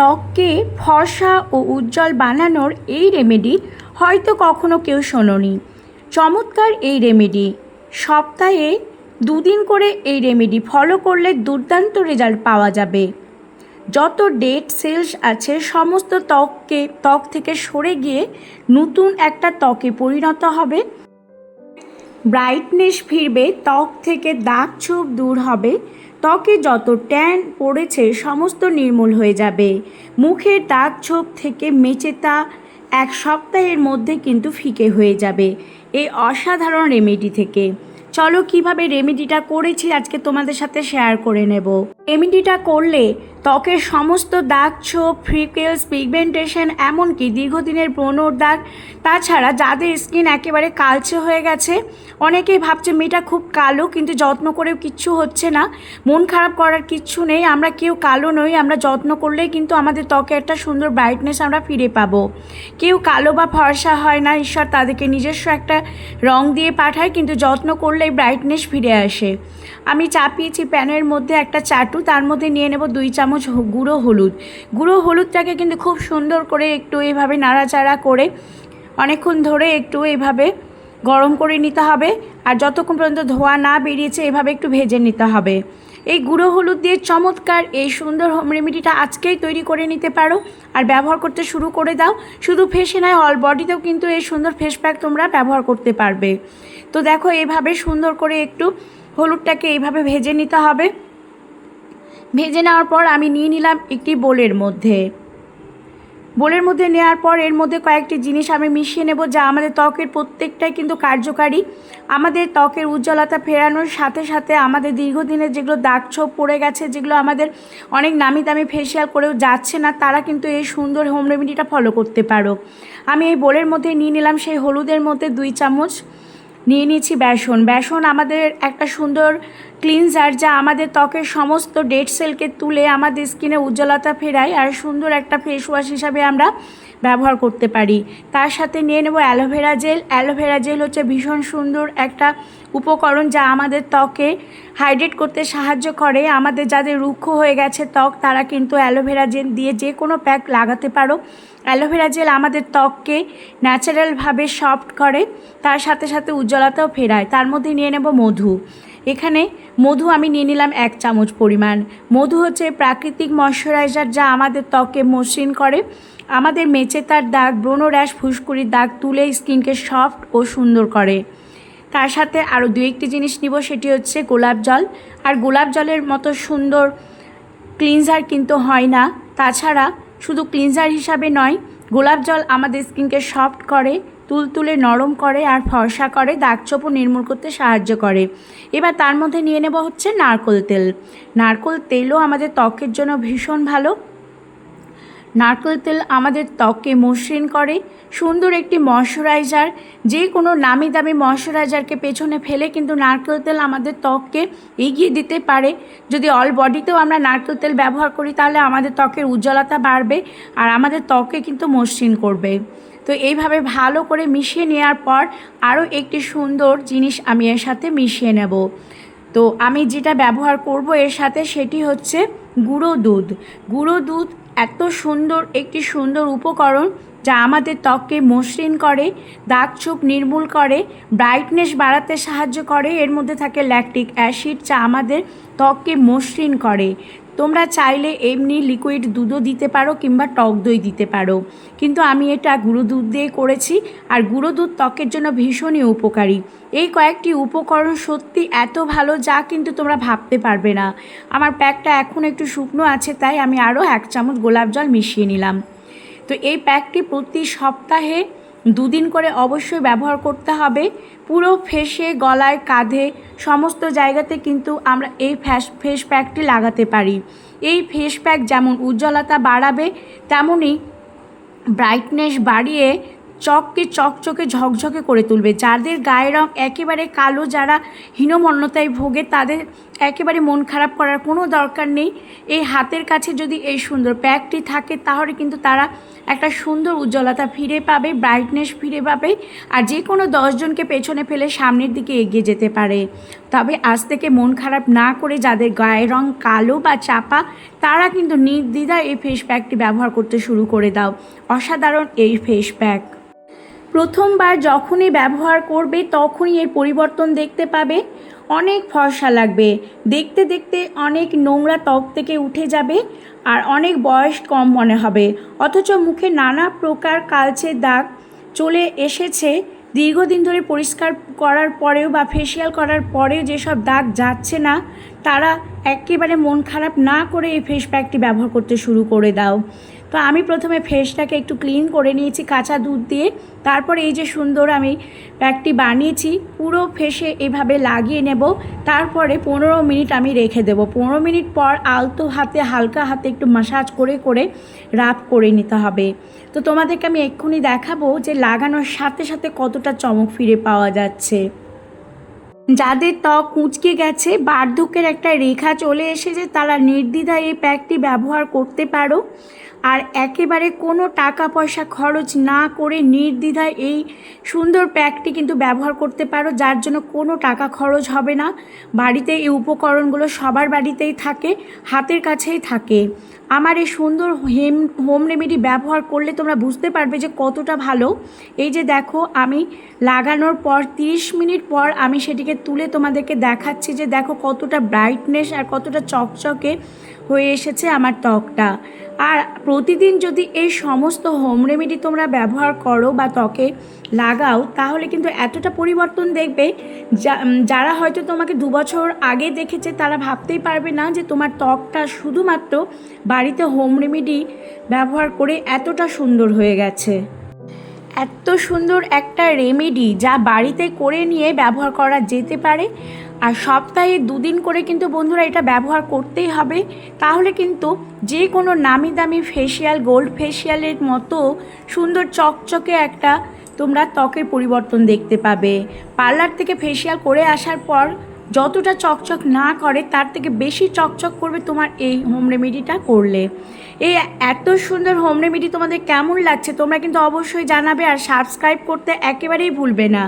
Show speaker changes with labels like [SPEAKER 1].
[SPEAKER 1] ত্বককে ফর্সা ও উজ্জ্বল বানানোর এই রেমেডি হয়তো কখনো কেউ শোনোনি। চমৎকার এই রেমেডি সপ্তাহে দুদিন করে এই রেমেডি ফলো করলে দুর্দান্ত রেজাল্ট পাওয়া যাবে। যত ডেড সেলস আছে, সমস্ত ত্বককে, ত্বক থেকে সরে গিয়ে নতুন একটা ত্বকে পরিণত হবে। ব্রাইটনেস ফিরবে, ত্বক থেকে দাগ ছোপ দূর হবে। ত্বকে যত ট্যান পড়েছে, সমস্ত নির্মূল হয়ে যাবে। মুখের দাগ ছোপ থেকে মেচে তা এক সপ্তাহের মধ্যে কিন্তু ফিকে হয়ে যাবে। এই অসাধারণ রেমেডি থেকে। চলো কীভাবে রেমেডিটা করেছি আজকে তোমাদের সাথে শেয়ার করে নেব। রেমেডিটা করলে ত্বকের সমস্ত দাগ, ছোপ ফ্রিকেলস পিগমেন্টেশন এমনকি দীর্ঘদিনের ব্রণর দাগ, তাছাড়া যাদের স্কিন একেবারে কালচে হয়ে গেছে, অনেকেই ভাবছে মেয়েটা খুব কালো কিন্তু যত্ন করেও কিচ্ছু হচ্ছে না। মন খারাপ করার কিচ্ছু নেই, আমরা কেউ কালো নই, আমরা যত্ন করলেই কিন্তু আমাদের ত্বকে একটা সুন্দর ব্রাইটনেস আমরা ফিরে পাবো। কেউ কালো বা ফর্সা হয় না, ঈশ্বর তাদেরকে নিজস্ব একটা রং দিয়ে পাঠায়, কিন্তু যত্ন করলেই ব্রাইটনেস ফিরে আসে। আমি চাপিয়েছি প্যানের মধ্যে একটা চাটু, তার মধ্যে নিয়ে নেব দুই চামচ গুঁড়ো হলুদ। গুঁড়ো হলুদটাকে কিন্তু খুব সুন্দর করে একটু এইভাবে নাড়াচাড়া করে, অনেকক্ষণ ধরে একটু এইভাবে গরম করে নিতে হবে। আর যতক্ষণ পর্যন্ত ধোয়া না বেরিয়েছে, এভাবে একটু ভেজে নিতে হবে। এই গুঁড়ো হলুদ দিয়ে চমৎকার এই সুন্দর হোম রেমেডিটা আজকেই তৈরি করে নিতে পারো। আর ব্যবহার করতে শুরু করে দাও। শুধু ফেসে নয় অল বডিতেও কিন্তু এই সুন্দর ফেস প্যাক তোমরা ব্যবহার করতে পারবে। তো দেখো এইভাবে সুন্দর করে একটু হলুদটাকে এইভাবে ভেজে নিতে হবে। ভেজে নেওয়ার পর আমি নিয়ে নিলাম একটি বোলের মধ্যে। বোলের মধ্যে নেওয়ার পর এর মধ্যে কয়েকটি জিনিস আমি মিশিয়ে নেব যা আমাদের ত্বকের প্রত্যেকটাই কিন্তু কার্যকারী। আমাদের ত্বকের উজ্জ্বলতা ফেরানোর সাথে সাথে আমাদের দীর্ঘদিনের যেগুলো দাগ ছোপ পড়ে গেছে, যেগুলো আমাদের অনেক নামি দামি ফেসিয়াল করেও যাচ্ছে না, তারা কিন্তু এই সুন্দর হোম রেমেডিটা ফলো করতে পারো। আমি এই বোলের মধ্যে নিয়ে নিলাম সেই হলুদের মধ্যে দুই চামচ। নিয়ে নিয়েছি বেসন। বেসন আমাদের একটা সুন্দর ক্লিনজার যা আমাদের ত্বকের সমস্ত ডেড সেলকে তুলে আমাদের স্কিনে উজ্জ্বলতা ফেরায় আর সুন্দর একটা ফেস ওয়াশ হিসাবে আমরা ব্যবহার করতে পারি। তার সাথে নিয়ে নেব অ্যালোভেরা জেল অ্যালোভেরা জেল হচ্ছে ভীষণ সুন্দর একটা উপকরণ যা আমাদের ত্বকে হাইড্রেট করতে সাহায্য করে। আমাদের যাদের রুক্ষ হয়ে গেছে ত্বক, তারা কিন্তু অ্যালোভেরা জেল দিয়ে যে কোনো প্যাক লাগাতে পারো। অ্যালোভেরা জেল আমাদের ত্বককে ন্যাচারালভাবে সফট করে, তার সাথে সাথে উজ্জ্বলতাও ফেরায়। তার মধ্যে নিয়ে নেব মধু। এখানে মধু আমি নিয়ে নিলাম এক চামচ পরিমাণ। মধু হচ্ছে প্রাকৃতিক ময়শ্চারাইজার যা আমাদের ত্বকে মসৃণ করে। আমাদের মেচেতার দাগ, ব্রণ র্যাশ, ফুসকুড়ির দাগ তুলে স্কিনকে সফট ও সুন্দর করে। তার সাথে আরও দু একটি জিনিস নিব, সেটি হচ্ছে গোলাপ জল। আর গোলাপ জলের মতো সুন্দর ক্লিনজার কিন্তু হয় না। তাছাড়া শুধু ক্লিনজার হিসাবে নয়, গোলাপ জল আমাদের স্কিনকে সফট করে তুলতুলে নরম করে আর ফর্সা করে দাগ চোপও নির্মূল করতে সাহায্য করে। এবার তার মধ্যে নিয়ে নেব হচ্ছে নারকোল তেল। নারকোল তেলও আমাদের ত্বকের জন্য ভীষণ ভালো। নারকেল তেল আমাদের ত্বককে মসৃণ করে। সুন্দর একটি ময়শ্চারাইজার যে কোনো নামি দামি ময়শ্চারাইজারকে পেছনে ফেলে কিন্তু নারকেল তেল আমাদের ত্বককে এগিয়ে দিতে পারে। যদি অল বডিতেও আমরা নারকেল তেল ব্যবহার করি, তাহলে আমাদের ত্বকের উজ্জ্বলতা বাড়বে আর আমাদের ত্বককে কিন্তু মসৃণ করবে। তো এইভাবে ভালো করে মিশিয়ে নেওয়ার পর আরও একটি সুন্দর জিনিস আমি এর সাথে মিশিয়ে নেব। তো আমি যেটা ব্যবহার করব এর সাথে সেটি হচ্ছে গুঁড়ো দুধ। গুঁড়ো দুধ এত সুন্দর, একটি সুন্দর উপকরণ যা আমাদের ত্বককে মসৃণ করে, দাগ ছোপ নির্মূল করে ব্রাইটনেস বাড়াতে সাহায্য করে। এর মধ্যে থাকে ল্যাকটিক অ্যাসিড যা আমাদের ত্বককে মসৃণ করে। তোমরা চাইলে এমনি লিকুইড দুধও দিতে পারো কিংবা টক দই দিতে পারো। কিন্তু আমি এটা গুঁড়ো দুধ দিয়ে করেছি আর গুঁড়ো দুধ ত্বকের জন্য ভীষণই উপকারী। এই কয়েকটি উপকরণ সত্যি এত ভালো যা কিন্তু তোমরা ভাবতে পারবে না। আমার প্যাকটা এখন একটু শুকনো আছে, তাই আমি আরও এক চামচ গোলাপ জল মিশিয়ে নিলাম। তো এই প্যাকটি প্রতি সপ্তাহে দুদিন করে অবশ্যই ব্যবহার করতে হবে। পুরো ফেসে, গলায়, কাঁধে, সমস্ত জায়গাতে কিন্তু আমরা এই ফ্যাস, ফেস প্যাকটি লাগাতে পারি। এই ফেস প্যাক যেমন উজ্জ্বলতা বাড়াবে তেমনই ব্রাইটনেস বাড়িয়ে চককে চকচকে ঝকঝকে করে তুলবে। যাদের গায়ের রং একেবারে কালো, যারা হীনমন্যতায় ভোগে, তাদের একেবারে মন খারাপ করার কোনো দরকার নেই। এই হাতের কাছে যদি এই সুন্দর প্যাকটি থাকে, তাহলে কিন্তু তারা একটা সুন্দর উজ্জ্বলতা ফিরে পাবে ব্রাইটনেস ফিরে পাবে আর যে কোনো দশজনকে পেছনে ফেলে সামনের দিকে এগিয়ে যেতে পারে। তবে আজ থেকে মন খারাপ না করে যাদের গায়ের রং কালো বা চাপা, তারা কিন্তু নির্দ্বিধায় এই ফেস প্যাকটি ব্যবহার করতে শুরু করে দাও। অসাধারণ এই ফেস প্যাক প্রথমবার যখনই ব্যবহার করবে, তখনই এর পরিবর্তন দেখতে পাবে। অনেক ফর্সা লাগবে। দেখতে দেখতে অনেক নোংরা ত্বক থেকে উঠে যাবে আর অনেক বয়স কম মনে হবে। অথচ মুখে নানা প্রকার কালচে দাগ চলে এসেছে। দীর্ঘদিন ধরে পরিষ্কার করার পরেও বা ফেসিয়াল করার পরেও যেসব দাগ যাচ্ছে না, তারা একেবারে মন খারাপ না করে এই ফেস প্যাকটি ব্যবহার করতে শুরু করে দাও। তো আমি প্রথমে ফেসটাকে একটু ক্লিন করে নিয়েছি, কাঁচা দুধ দিয়ে। তারপর এই যে সুন্দর আমি প্যাকটি বানিয়েছি, পুরো ফেসে এভাবে লাগিয়ে নেব। তারপরে পনেরো মিনিট আমি রেখে দেবো। পনেরো মিনিট পর আলতো হাতে, হালকা হাতে একটু মাসাজ করে করে রাব করে নিতে হবে। তো তোমাদেরকে আমি এক্ষুনি দেখাবো যে লাগানোর সাথে সাথে কতটা চমক ফিরে পাওয়া যাচ্ছে। যাদের ত্বক কুঁচকে গেছে, বার্ধক্যের একটা রেখা চলে এসেছে, তারা নির্দ্বিধায় এই প্যাকটি ব্যবহার করতে পারো। আর একেবারে কোনো টাকা পয়সা খরচ না করে নির্দ্বিধায় এই সুন্দর প্যাকটি কিন্তু ব্যবহার করতে পারো, যার জন্য কোনো টাকা খরচ হবে না। বাড়িতে এই উপকরণগুলো সবার বাড়িতেই থাকে, হাতের কাছেই থাকে। আমার এই সুন্দর হেম, হোম রেমেডি ব্যবহার করলে তোমরা বুঝতে পারবে যে কতটা ভালো। এই যে দেখো, আমি লাগানোর পর 30 মিনিট পর আমি সেটিকে তুলে তোমাদেরকে দেখাচ্ছি যে দেখো কতটা ব্রাইটনেস আর কতটা চকচকে হয়ে এসেছে আমার ত্বকটা। আর প্রতিদিন যদি এই সমস্ত হোম রেমেডি তোমরা ব্যবহার করো বা ত্বকে লাগাও, তাহলে কিন্তু এতটা পরিবর্তন দেখবে যারা হয়তো তোমাকে দু বছর আগে দেখেছে, তারা ভাবতেই পারবে না যে তোমার ত্বকটা শুধুমাত্র বাড়িতে হোম রেমেডি ব্যবহার করে এতটা সুন্দর হয়ে গেছে। এত সুন্দর একটা রেমেডি যা বাড়িতে করে নিয়ে ব্যবহার করা যেতে পারে। আর সপ্তাহে দুদিন করে কিন্তু বন্ধুরা এটা ব্যবহার করতেই হবে। তাহলে কিন্তু যে কোনো নামি দামি ফেসিয়াল গোল্ড ফেসিয়ালের মতো সুন্দর চকচকে একটা তোমরা ত্বকের পরিবর্তন দেখতে পাবে। পার্লার থেকে ফেসিয়াল করে আসার পর যতটা চকচক না করে, তার থেকে বেশি চকচক করবে তোমার এই হোম রেমেডিটা করলে। এই এত সুন্দর হোম রেমেডি তোমাদের কেমন লাগছে, তোমরা কিন্তু অবশ্যই জানাবে আর সাবস্ক্রাইব করতে একেবারেই ভুলবে না।